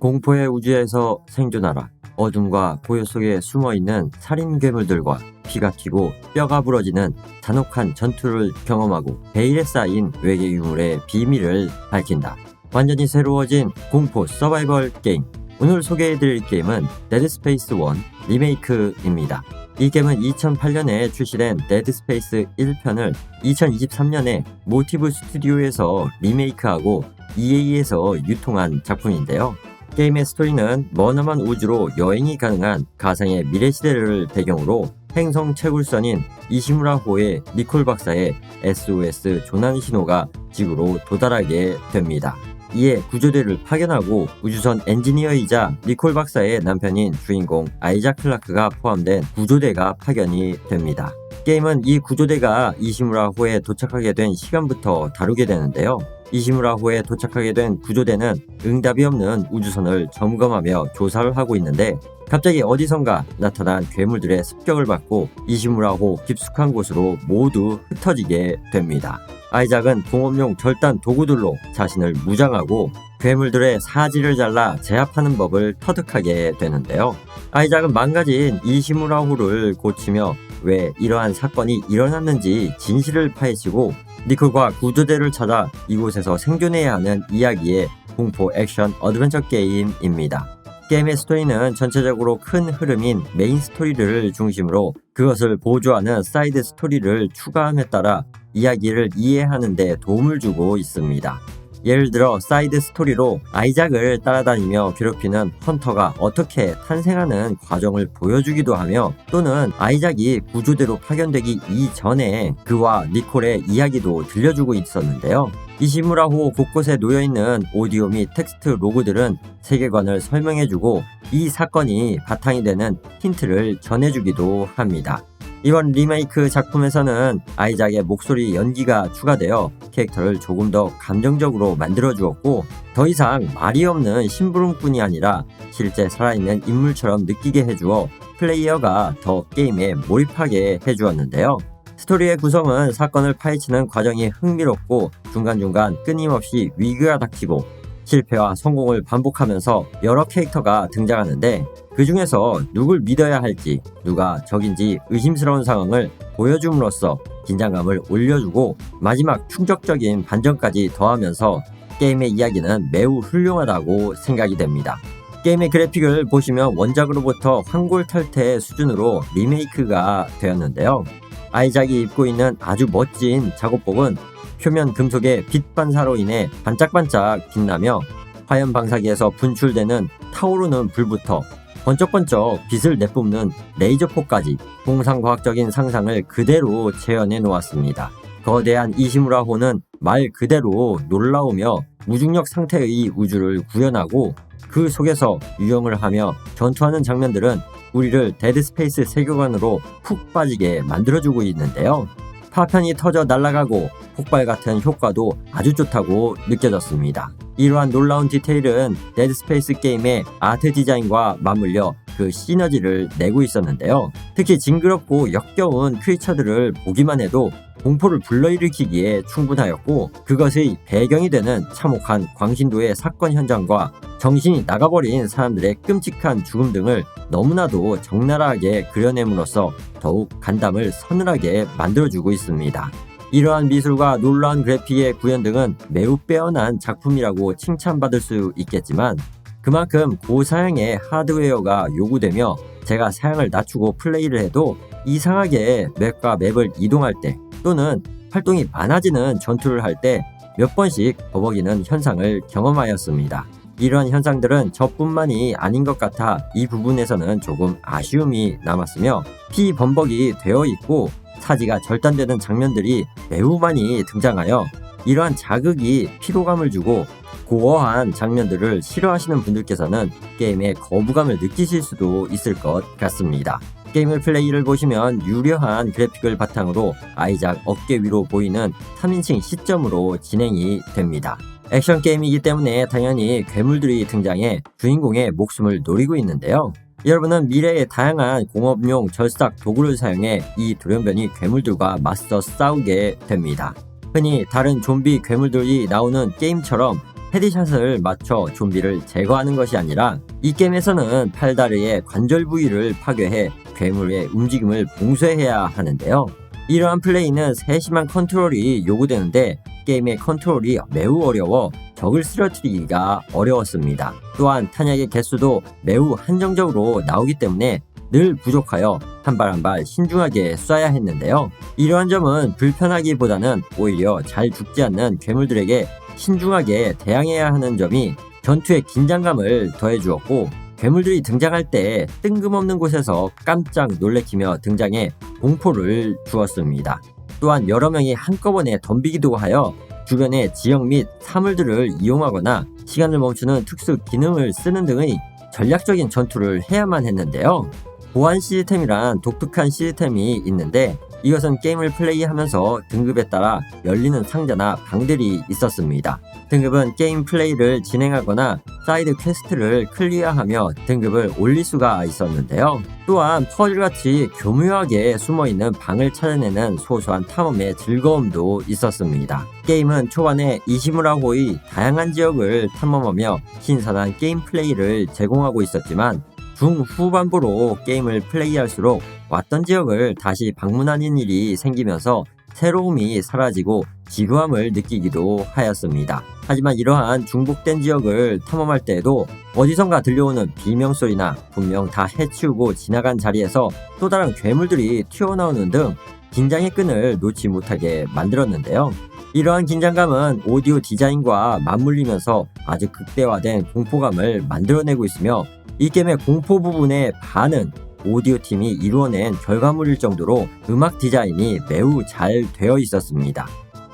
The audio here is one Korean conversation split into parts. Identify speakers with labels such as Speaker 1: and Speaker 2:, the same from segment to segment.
Speaker 1: 공포의 우주에서 생존하라. 어둠과 고요 속에 숨어 있는 살인 괴물들과 피가 튀고 뼈가 부러지는 잔혹한 전투를 경험하고 베일에 쌓인 외계 유물의 비밀을 밝힌다. 완전히 새로워진 공포 서바이벌 게임. 오늘 소개해드릴 게임은 데드 스페이스 1 리메이크입니다. 이 게임은 2008년에 출시된 데드 스페이스 1편을 2023년에 모티브 스튜디오에서 리메이크하고 EA에서 유통한 작품인데요. 게임의 스토리는 머나먼 우주로 여행이 가능한 가상의 미래 시대를 배경으로 행성 채굴선인 이시무라호의 니콜 박사의 SOS 조난 신호가 지구로 도달하게 됩니다. 이에 구조대를 파견하고 우주선 엔지니어이자 니콜 박사의 남편인 주인공 아이자 클라크가 포함된 구조대가 파견이 됩니다. 게임은 이 구조대가 이시무라호에 도착하게 된 시간부터 다루게 되는데요. 이시무라호에 도착하게 된 구조대는 응답이 없는 우주선을 점검하며 조사를 하고 있는데 갑자기 어디선가 나타난 괴물들의 습격을 받고 이시무라호 깊숙한 곳으로 모두 흩어지게 됩니다. 아이작은 공업용 절단 도구들로 자신을 무장하고 괴물들의 사지를 잘라 제압하는 법을 터득하게 되는데요. 아이작은 망가진 이시무라호를 고치며 왜 이러한 사건이 일어났는지 진실을 파헤치고 니콜과 구조대를 찾아 이곳에서 생존해야 하는 이야기의 공포 액션 어드벤처 게임입니다. 게임의 스토리는 전체적으로 큰 흐름인 메인 스토리를 중심으로 그것을 보조하는 사이드 스토리를 추가함에 따라 이야기를 이해하는 데 도움을 주고 있습니다. 예를 들어 사이드 스토리로 아이작을 따라다니며 괴롭히는 헌터가 어떻게 탄생하는 과정을 보여주기도 하며 또는 아이작이 구조대로 파견되기 이전에 그와 니콜의 이야기도 들려주고 있었는데요. 이시무라호 곳곳에 놓여있는 오디오 및 텍스트 로그들은 세계관을 설명해주고 이 사건이 바탕이 되는 힌트를 전해주기도 합니다. 이번 리메이크 작품에서는 아이작의 목소리 연기가 추가되어 캐릭터를 조금 더 감정적으로 만들어 주었고 더 이상 말이 없는 심부름꾼이 아니라 실제 살아있는 인물처럼 느끼게 해주어 플레이어가 더 게임에 몰입하게 해주었는데요. 스토리의 구성은 사건을 파헤치는 과정이 흥미롭고 중간중간 끊임없이 위기가 닥치고 실패와 성공을 반복하면서 여러 캐릭터가 등장하는데 그 중에서 누굴 믿어야 할지 누가 적인지 의심스러운 상황을 보여줌으로써 긴장감을 올려주고 마지막 충격적인 반전까지 더하면서 게임의 이야기는 매우 훌륭하다고 생각이 됩니다. 게임의 그래픽을 보시면 원작으로부터 환골탈태 수준으로 리메이크가 되었는데요. 아이작이 입고 있는 아주 멋진 작업복은 표면 금속의 빛 반사로 인해 반짝반짝 빛나며 화염 방사기에서 분출되는 타오르는 불부터 번쩍번쩍 빛을 내뿜는 레이저포까지 공상과학적인 상상을 그대로 재현해 놓았습니다. 거대한 이시무라호는 말 그대로 놀라우며 무중력 상태의 우주를 구현하고 그 속에서 유영을 하며 전투하는 장면들은 우리를 데드스페이스 세계관으로 푹 빠지게 만들어주고 있는데요. 파편이 터져 날아가고 폭발 같은 효과도 아주 좋다고 느껴졌습니다. 이러한 놀라운 디테일은 데드스페이스 게임의 아트 디자인과 맞물려 그 시너지를 내고 있었는데요. 특히 징그럽고 역겨운 크리처들을 보기만 해도 공포를 불러일으키기에 충분하였고 그것의 배경이 되는 참혹한 광신도의 사건 현장과 정신이 나가버린 사람들의 끔찍한 죽음 등을 너무나도 적나라하게 그려냄으로써 더욱 간담을 서늘하게 만들어주고 있습니다. 이러한 미술과 놀라운 그래픽의 구현 등은 매우 빼어난 작품이라고 칭찬받을 수 있겠지만 그만큼 고사양의 하드웨어가 요구되며 제가 사양을 낮추고 플레이를 해도 이상하게 맵과 맵을 이동할 때 또는 활동이 많아지는 전투를 할 때 몇 번씩 버벅이는 현상을 경험하였습니다. 이러한 현상들은 저뿐만이 아닌 것 같아 이 부분에서는 조금 아쉬움이 남았으며 피범벅이 되어 있고 사지가 절단되는 장면들이 매우 많이 등장하여 이러한 자극이 피로감을 주고 고어한 장면들을 싫어하시는 분들께서는 게임에 거부감을 느끼실 수도 있을 것 같습니다. 게임을 플레이를 보시면 유려한 그래픽을 바탕으로 아이작 어깨 위로 보이는 3인칭 시점으로 진행이 됩니다. 액션 게임이기 때문에 당연히 괴물들이 등장해 주인공의 목숨을 노리고 있는데요. 여러분은 미래의 다양한 공업용 절삭 도구를 사용해 이 돌연변이 괴물들과 맞서 싸우게 됩니다. 흔히 다른 좀비 괴물들이 나오는 게임처럼 헤드샷을 맞춰 좀비를 제거하는 것이 아니라 이 게임에서는 팔다리의 관절 부위를 파괴해 괴물의 움직임을 봉쇄해야 하는데요. 이러한 플레이는 세심한 컨트롤이 요구되는데 게임의 컨트롤이 매우 어려워 적을 쓰러뜨리기가 어려웠습니다. 또한 탄약의 개수도 매우 한정적으로 나오기 때문에 늘 부족하여 한 발 한 발 신중하게 쏴야 했는데요. 이러한 점은 불편하기보다는 오히려 잘 죽지 않는 괴물들에게 신중하게 대항해야 하는 점이 전투의 긴장감을 더해주었고 괴물들이 등장할 때 뜬금없는 곳에서 깜짝 놀래키며 등장해 공포를 주었습니다. 또한 여러 명이 한꺼번에 덤비기도 하여 주변의 지역 및 사물들을 이용하거나 시간을 멈추는 특수 기능을 쓰는 등의 전략적인 전투를 해야만 했는데요. 보안 시스템이란 독특한 시스템이 있는데 이것은 게임을 플레이하면서 등급에 따라 열리는 상자나 방들이 있었습니다. 등급은 게임 플레이를 진행하거나 사이드 퀘스트를 클리어하며 등급을 올릴 수가 있었는데요. 또한 퍼즐같이 교묘하게 숨어있는 방을 찾아내는 소소한 탐험의 즐거움도 있었습니다. 게임은 초반에 이시무라호의 다양한 지역을 탐험하며 신선한 게임 플레이를 제공하고 있었지만 중후반부로 게임을 플레이할수록 왔던 지역을 다시 방문하는 일이 생기면서 새로움이 사라지고 지루함을 느끼기도 하였습니다. 하지만 이러한 중복된 지역을 탐험할 때에도 어디선가 들려오는 비명소리나 분명 다 해치우고 지나간 자리에서 또 다른 괴물들이 튀어나오는 등 긴장의 끈을 놓지 못하게 만들었는데요. 이러한 긴장감은 오디오 디자인과 맞물리면서 아주 극대화된 공포감을 만들어내고 있으며 이 게임의 공포 부분의 반은 오디오 팀이 이루어낸 결과물일 정도로 음악 디자인이 매우 잘 되어 있었습니다.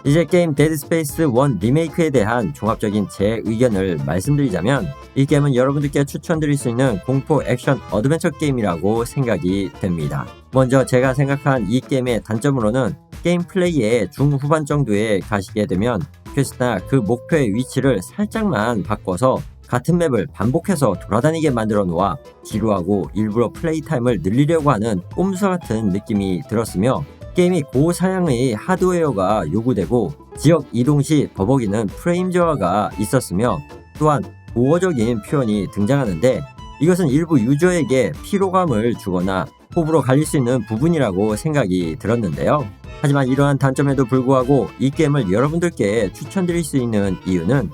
Speaker 1: 이제 게임 데드 스페이스 1 리메이크에 대한 종합적인 제 의견을 말씀드리자면 이 게임은 여러분들께 추천드릴 수 있는 공포 액션 어드벤처 게임이라고 생각이 됩니다. 먼저 제가 생각한 이 게임의 단점으로는 게임 플레이의 중후반 정도에 가시게 되면 퀘스트나 그 목표의 위치를 살짝만 바꿔서 같은 맵을 반복해서 돌아다니게 만들어 놓아 지루하고 일부러 플레이 타임을 늘리려고 하는 꼼수 같은 느낌이 들었으며 게임이 고사양의 하드웨어가 요구되고 지역 이동 시 버벅이는 프레임 저하가 있었으며 또한 보호적인 표현이 등장하는데 이것은 일부 유저에게 피로감을 주거나 호불호 갈릴 수 있는 부분이라고 생각이 들었는데요. 하지만 이러한 단점에도 불구하고 이 게임을 여러분들께 추천드릴 수 있는 이유는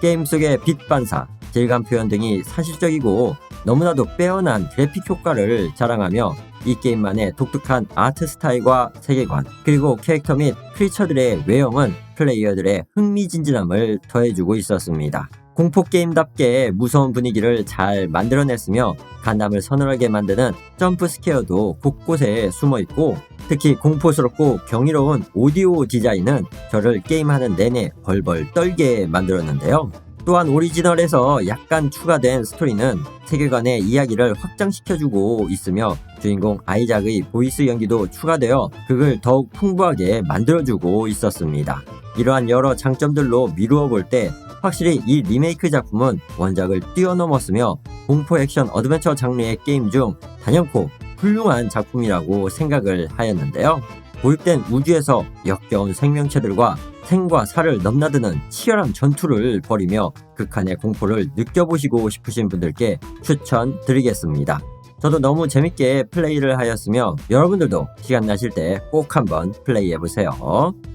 Speaker 1: 게임 속의 빛 반사, 질감 표현 등이 사실적이고 너무나도 빼어난 그래픽 효과를 자랑하며 이 게임만의 독특한 아트 스타일과 세계관 그리고 캐릭터 및 크리처들의 외형은 플레이어들의 흥미진진함을 더해주고 있었습니다. 공포 게임답게 무서운 분위기를 잘 만들어냈으며 간담을 서늘하게 만드는 점프 스퀘어도 곳곳에 숨어 있고 특히 공포스럽고 경이로운 오디오 디자인은 저를 게임하는 내내 벌벌 떨게 만들었는데요. 또한 오리지널에서 약간 추가된 스토리는 세계관의 이야기를 확장시켜주고 있으며 주인공 아이작의 보이스 연기도 추가되어 극을 더욱 풍부하게 만들어주고 있었습니다. 이러한 여러 장점들로 미루어 볼 때 확실히 이 리메이크 작품은 원작을 뛰어넘었으며 공포 액션 어드벤처 장르의 게임 중 단연코 훌륭한 작품이라고 생각을 하였는데요. 고립된 우주에서 역겨운 생명체들과 생과 사를 넘나드는 치열한 전투를 벌이며 극한의 공포를 느껴보시고 싶으신 분들께 추천드리겠습니다. 저도 너무 재밌게 플레이를 하였으며 여러분들도 시간 나실 때 꼭 한번 플레이해보세요.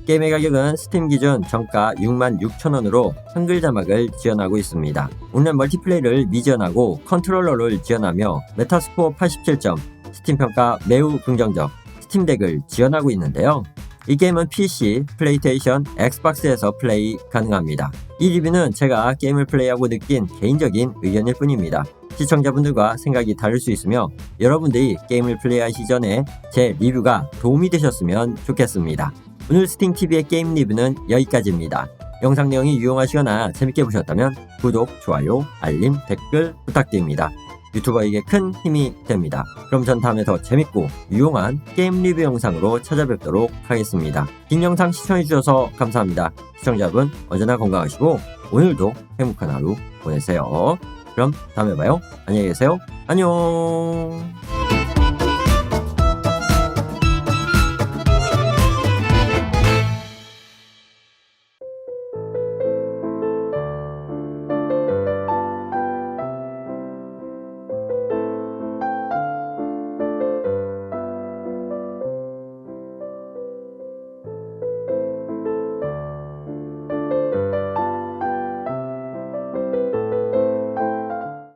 Speaker 1: 게임의 가격은 스팀 기준 정가 66,000원으로 한글 자막을 지원하고 있습니다. 오늘 멀티플레이를 미지원하고 컨트롤러를 지원하며 메타스코어 87점, 스팀 평가 매우 긍정적, 스팀덱을 지원하고 있는데요. 이 게임은 PC, 플레이테이션, 엑스박스에서 플레이 가능합니다. 이 리뷰는 제가 게임을 플레이하고 느낀 개인적인 의견일 뿐입니다. 시청자분들과 생각이 다를 수 있으며 여러분들이 게임을 플레이하시 전에 제 리뷰가 도움이 되셨으면 좋겠습니다. 오늘 스팅TV의 게임 리뷰는 여기까지입니다. 영상 내용이 유용하시거나 재밌게 보셨다면 구독, 좋아요, 알림, 댓글 부탁드립니다. 유튜버에게 큰 힘이 됩니다. 그럼 전 다음에 더 재밌고 유용한 게임 리뷰 영상으로 찾아뵙도록 하겠습니다. 긴 영상 시청해주셔서 감사합니다. 시청자분 언제나 건강하시고 오늘도 행복한 하루 보내세요. 그럼 다음에 봐요. 안녕히 계세요. 안녕.